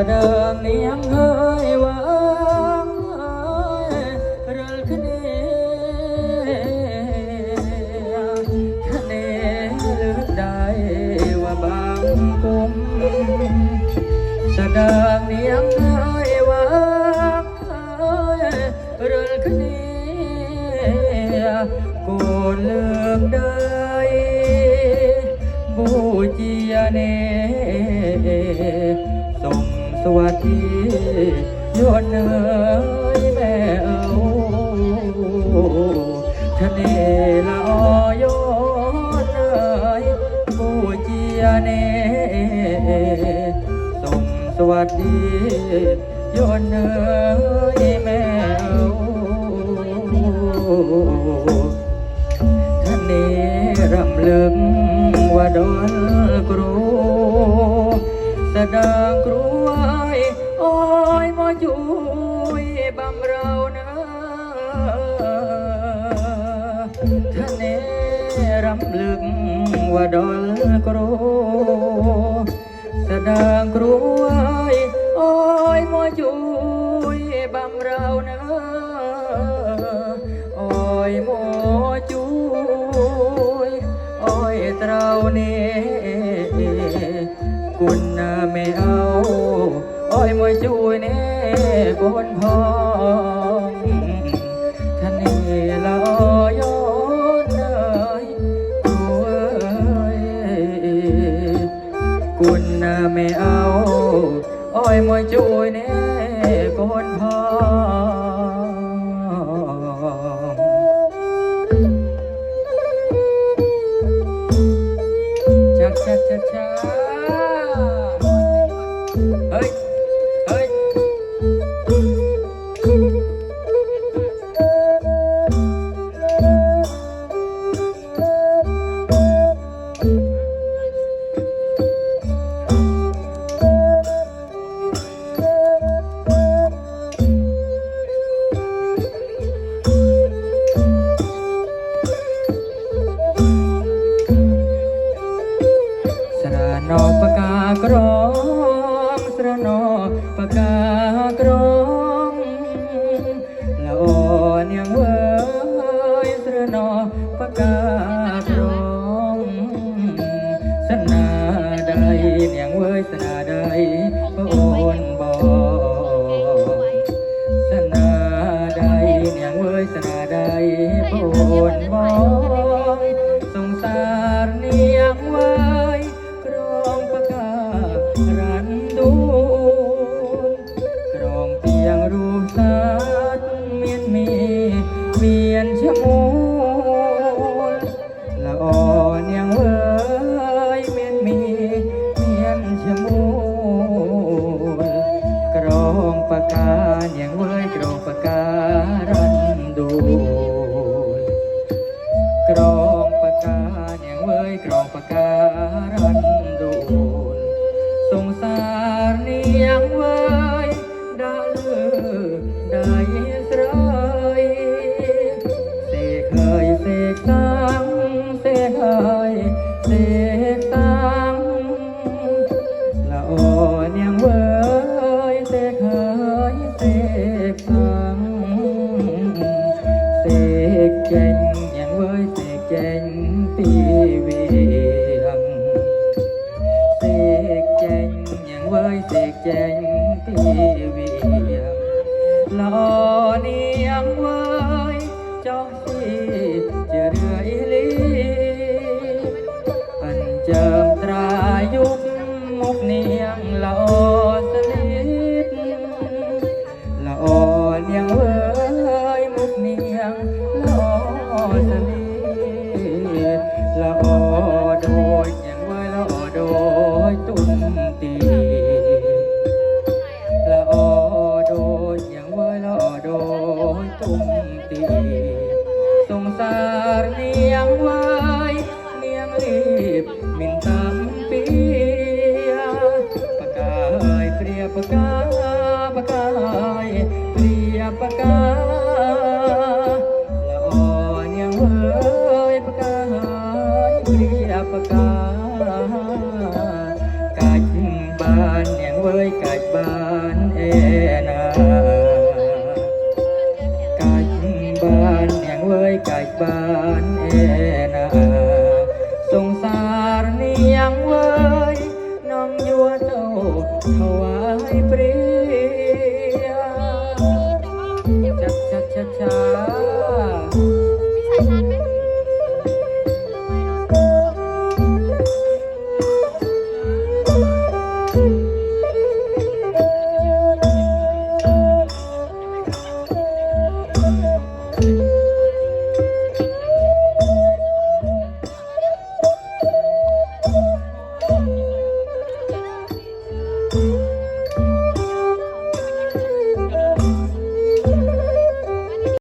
จะเดินเลี้ยงเฮ้ยวางเรื่อขึ้นเคะเนเลือกได้ว่าบางกลุ่มจะเดินเลี้ยงเฮ้ยวางเรื่อขึ้นกูเลือกได้บูชียเน่ วัสดีโยนเนยแม่เอ้ทะเลละอโยนเนยผู้เจียเนส่งสวัสดีโยนเนยแม่เอ้ำเรานะท่านเนรำลึกว่าดอลกรูแสดงกรูยอ้อยมอจุยบำเรานะอ้อยมอจุยอ้อยเตราเนี่គុណណាមេអោអើយមួយជួយនេះកូនផង Oh. ากรงละอ่อนยังเว้ยเสนอปากกาพร้องสนาใดยังเว้ยสนาใด เวียนชะมู ចេញពីវាលោនាងវើយចោះទីជារឿយលីអញ្ជើញត្រា ปากาปากายเปรียบปากกาละอ่อนยงเว้ยปากาเปรียบปากกากาดบานยงเว้ยกาดบานเอ็นากาดบานยังเว้ยกาดบานเอ็นาสงสารนี่ยังเว้ยน้องยัวเจ้า